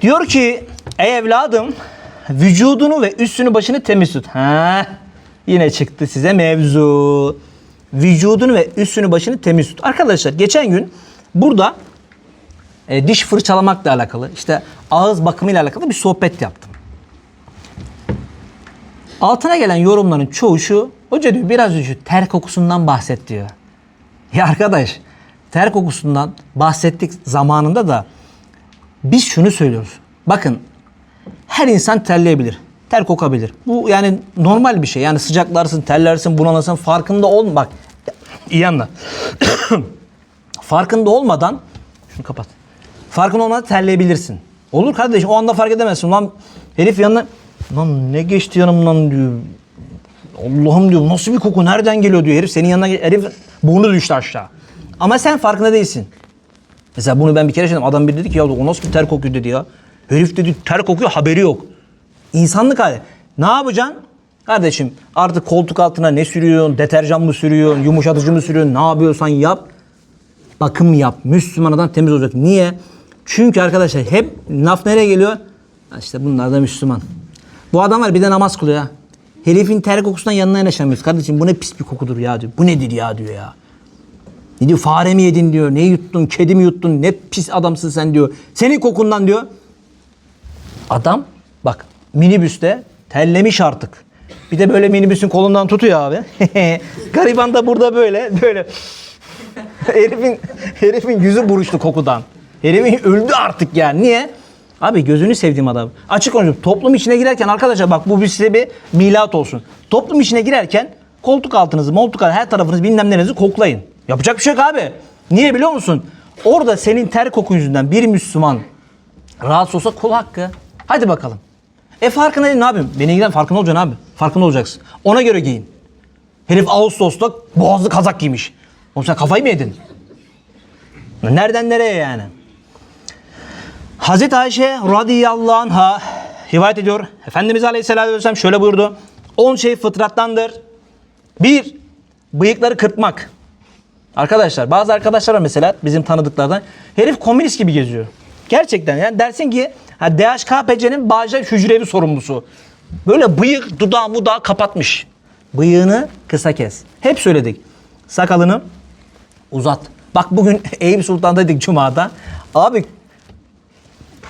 Diyor ki ey evladım vücudunu ve üstünü başını temiz tut. Ha, yine çıktı size mevzu. Vücudunu ve üstünü başını temiz tut. Arkadaşlar geçen gün burada e, diş fırçalamakla alakalı işte ağız bakımıyla alakalı bir sohbet yaptım. Altına gelen yorumların çoğu şu. Hoca diyor biraz önce ter kokusundan bahset diyor. Ya arkadaş ter kokusundan bahsettik zamanında da biz şunu söylüyoruz. Bakın her insan terleyebilir. Ter kokabilir. Bu yani normal bir şey. Yani sıcaklarsın, terlersin, bunalasın farkında olma. Bak iyi anla. farkında olmadan şunu kapat. Farkında olmadan terleyebilirsin. Olur kardeşim o anda fark edemezsin. Lan herif yanına lan ne geçti yanımdan diyor. Allah'ım diyor nasıl bir koku nereden geliyor diyor. Herif senin yanına herif burnu düştü aşağı. Ama sen farkında değilsin. Mesela bunu ben bir kere yaşadım. Adam bir dedi ki ya o nasıl bir ter kokuyor dedi ya. Herif dedi ter kokuyor haberi yok. İnsanlık hali. Ne yapacaksın? Kardeşim artık koltuk altına ne sürüyorsun? Deterjan mı sürüyorsun? Yumuşatıcı mı sürüyorsun? Ne yapıyorsan yap. Bakım yap. Müslüman adam temiz olacak. Niye? Çünkü arkadaşlar hep laf nereye geliyor? İşte bunlar da Müslüman. Bu adam var bir de namaz kılıyor ha. Herifin ter kokusundan yanına yanaşamıyoruz. Kardeşim bu ne pis bir kokudur ya diyor. Bu nedir ya diyor ya. Ne diyor fare mi yedin diyor. Ne yuttun kedi mi yuttun ne pis adamsın sen diyor. Senin kokundan diyor. Adam bak minibüste terlemiş artık. Bir de böyle minibüsün kolundan tutuyor abi. Gariban da burada böyle böyle. herifin herifin yüzü buruştu kokudan. Herifin öldü artık yani. Niye? Abi gözünü sevdiğim adam. Açık konuşuyorum. Toplum içine girerken arkadaşlar bak bu bir size bir milat olsun. Toplum içine girerken koltuk altınızı, moltuk altınızı, her tarafınızı bilmem koklayın. Yapacak bir şey yok abi. Niye biliyor musun? Orada senin ter kokun yüzünden bir Müslüman rahatsız olsa kul hakkı. Hadi bakalım. E farkında değil ne yapayım? Beni ilgilen farkında olacaksın abi. Farkında olacaksın. Ona göre giyin. Herif Ağustos'ta boğazlı kazak giymiş. Oğlum sen kafayı mı yedin? Nereden nereye yani? Hazreti Ayşe radıyallahu anha rivayet ediyor. Efendimiz aleyhisselatü vesselam şöyle buyurdu. 10 şey fıtrattandır. Bir, bıyıkları kırpmak. Arkadaşlar bazı arkadaşlar var mesela bizim tanıdıklardan. Herif komünist gibi geziyor. Gerçekten yani dersin ki ha, DHKPC'nin Bağcay hücrevi sorumlusu. Böyle bıyık dudağı mudağı kapatmış. Bıyığını kısa kes. Hep söyledik. Sakalını uzat. Bak bugün Eyüp Sultan'daydık Cuma'da. Abi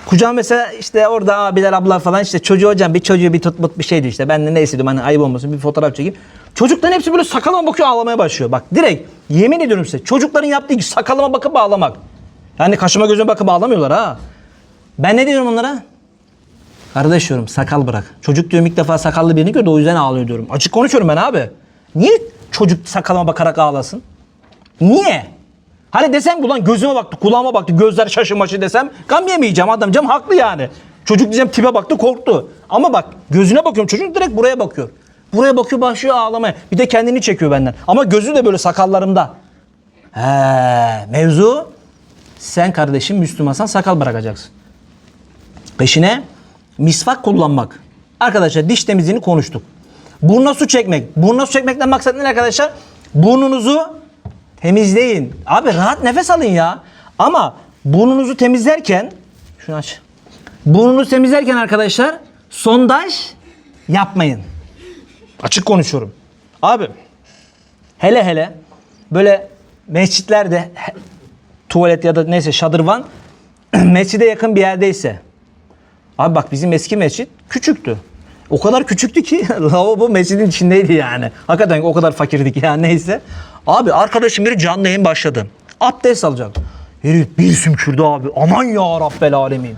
Kucağım mesela işte orada abiler ablalar falan işte çocuğu hocam bir çocuğu bir tutmut bir şeydi işte. Ben de ne istedim hani ayıp olmasın bir fotoğraf çekeyim. Çocukların hepsi böyle sakalıma bakıyor ağlamaya başlıyor. Bak direkt yemin ediyorum size çocukların yaptığı sakalıma bakıp ağlamak. Yani kaşıma gözüme bakıp ağlamıyorlar ha. Ben ne diyorum onlara? Kardeş diyorum sakal bırak. Çocuk diyorum ilk defa sakallı birini gördü o yüzden ağlıyor diyorum. Açık konuşuyorum ben abi. Niye çocuk sakalıma bakarak ağlasın? Niye? Hani desem ulan gözüme baktı, kulağıma baktı, gözler şaşırmaşı desem gam yemeyeceğim adamcağım haklı yani. Çocuk diyeceğim tipe baktı korktu. Ama bak gözüne bakıyorum çocuk direkt buraya bakıyor. Buraya bakıyor başlıyor ağlamaya. Bir de kendini çekiyor benden. Ama gözü de böyle sakallarımda. He, mevzu sen kardeşim Müslümansan sakal bırakacaksın. Peşine misvak kullanmak. Arkadaşlar diş temizliğini konuştuk. Burnuna su çekmek. Burnuna su çekmekten maksat ne arkadaşlar? Burnunuzu temizleyin. Abi rahat nefes alın ya. Ama burnunuzu temizlerken şunu aç. Burnunuzu temizlerken arkadaşlar sondaj yapmayın. Açık konuşuyorum. Abi hele hele böyle mescitlerde tuvalet ya da neyse şadırvan mescide yakın bir yerdeyse Abi bak bizim eski mescit küçüktü. O kadar küçüktü ki lavabo mescidin içindeydi yani. Hakikaten o kadar fakirdik ya neyse. Abi arkadaşım biri canlı yayın başladı. Abdest alacak. Herif bir sümkürdü abi. Aman ya Rabbel alemin.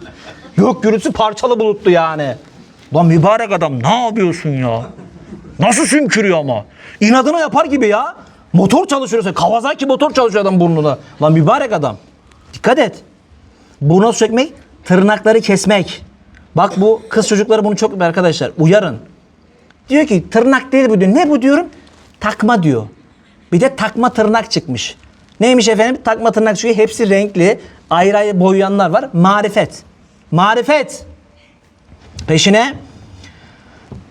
Gök gürültüsü parçalı buluttu yani. Lan mübarek adam ne yapıyorsun ya? Nasıl sümkürüyor ama? İnadına yapar gibi ya. Motor çalışıyor. Kawasaki motor çalışıyor adam burnunda. Lan mübarek adam. Dikkat et. Buruna su çekmek, tırnakları kesmek. Bak bu kız çocukları bunu çok arkadaşlar uyarın. Diyor ki tırnak değil bu diyor. Ne bu diyorum? Takma diyor. Bir de takma tırnak çıkmış. Neymiş efendim? Takma tırnak çıkıyor. Hepsi renkli. Ayrı ayrı boyayanlar var. Marifet. Marifet. Peşine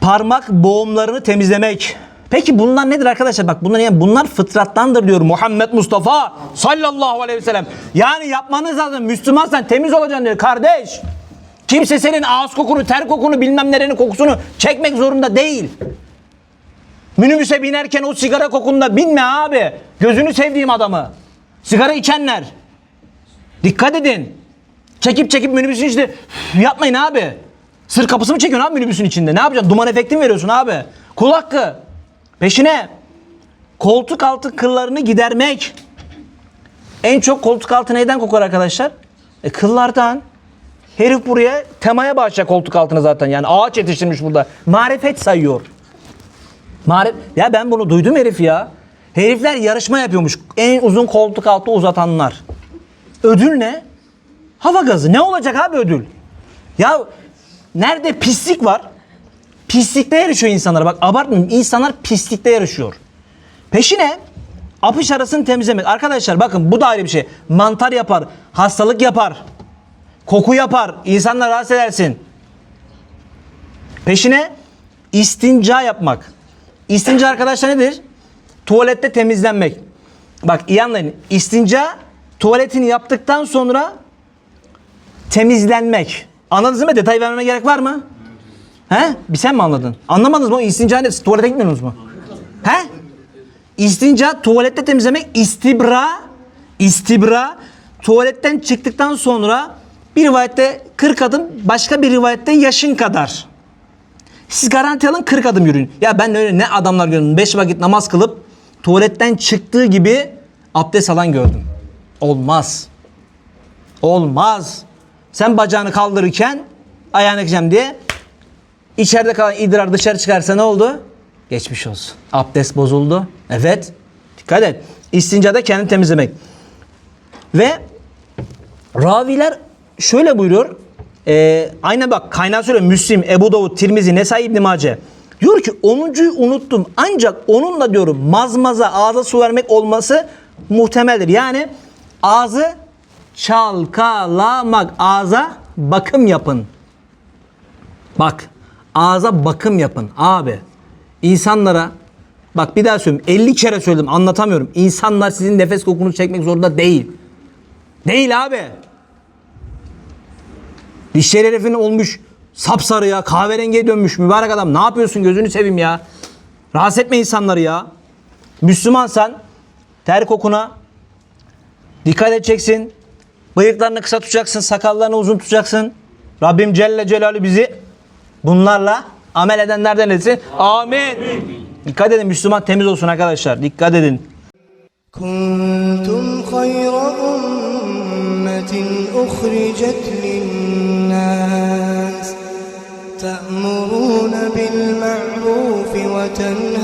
parmak boğumlarını temizlemek. Peki bunlar nedir arkadaşlar? Bak bunlar yani bunlar fıtrattandır diyor Muhammed Mustafa sallallahu aleyhi ve sellem. Yani yapmanız lazım. Müslümansan temiz olacaksın diyor kardeş. Kimse senin ağız kokunu, ter kokunu, bilmem nerenin kokusunu çekmek zorunda değil. Minibüse binerken o sigara kokunda binme abi. Gözünü sevdiğim adamı. Sigara içenler. Dikkat edin. Çekip çekip minibüsün içinde üf, yapmayın abi. Sır kapısı mı çekiyorsun abi minibüsün içinde? Ne yapacaksın? Duman efekti mi veriyorsun abi? Kul hakkı. Peşine. Koltuk altı kıllarını gidermek. En çok koltuk altı neyden kokar arkadaşlar? E kıllardan. Herif buraya temaya bağışlayacak koltuk altını zaten. Yani ağaç yetiştirmiş burada. Marifet sayıyor. Marif ya ben bunu duydum herif ya. Herifler yarışma yapıyormuş. En uzun koltuk altı uzatanlar. Ödül ne? Hava gazı. Ne olacak abi ödül? Ya nerede pislik var? Pislikte yarışıyor insanlar. Bak abartmıyorum. İnsanlar pislikte yarışıyor. Peşine apış arasını temizlemek. Arkadaşlar bakın bu da ayrı bir şey. Mantar yapar, hastalık yapar, koku yapar, insanlar rahatsız edersin. Peşine istinca yapmak. İstinca arkadaşlar nedir? Tuvalette temizlenmek. Bak iyi anlayın. İstinca tuvaletini yaptıktan sonra temizlenmek. Anladınız mı? Detay vermeme gerek var mı? He? Bir sen mi anladın? Anlamadınız mı? İstinca ne? Tuvalete gitmiyorsunuz mu? He? İstinca tuvalette temizlemek. istibra istibra tuvaletten çıktıktan sonra bir rivayette 40 adım başka bir rivayette yaşın kadar. Siz garanti alın 40 adım yürüyün. Ya ben öyle ne adamlar gördüm. 5 vakit namaz kılıp tuvaletten çıktığı gibi abdest alan gördüm. Olmaz. Olmaz. Sen bacağını kaldırırken ayağını yakacağım diye içeride kalan idrar dışarı çıkarsa ne oldu? Geçmiş olsun. Abdest bozuldu. Evet. Dikkat et. İstincada kendini temizlemek. Ve raviler şöyle buyuruyor. Ee, aynen bak kaynağı söylüyor. Müslim, Ebu Davud, Tirmizi, Nesai İbni Mace. Diyor ki 10'uncuyu unuttum. Ancak onunla diyorum mazmaza ağza su vermek olması muhtemeldir. Yani ağzı çalkalamak. Ağza bakım yapın. Bak ağza bakım yapın abi. İnsanlara bak bir daha söyleyeyim 50 kere söyledim anlatamıyorum. İnsanlar sizin nefes kokunuzu çekmek zorunda değil. Değil abi. Dişleri herifin olmuş sapsarı ya kahverengiye dönmüş mübarek adam. Ne yapıyorsun gözünü seveyim ya. Rahatsız etme insanları ya. Müslümansan ter kokuna dikkat edeceksin. Bıyıklarını kısa tutacaksın, sakallarını uzun tutacaksın. Rabbim Celle Celaluhu bizi bunlarla amel edenlerden etsin. Amin. Dikkat edin Müslüman temiz olsun arkadaşlar. Dikkat edin. كنتم خير أمة أخرجت بالمعروف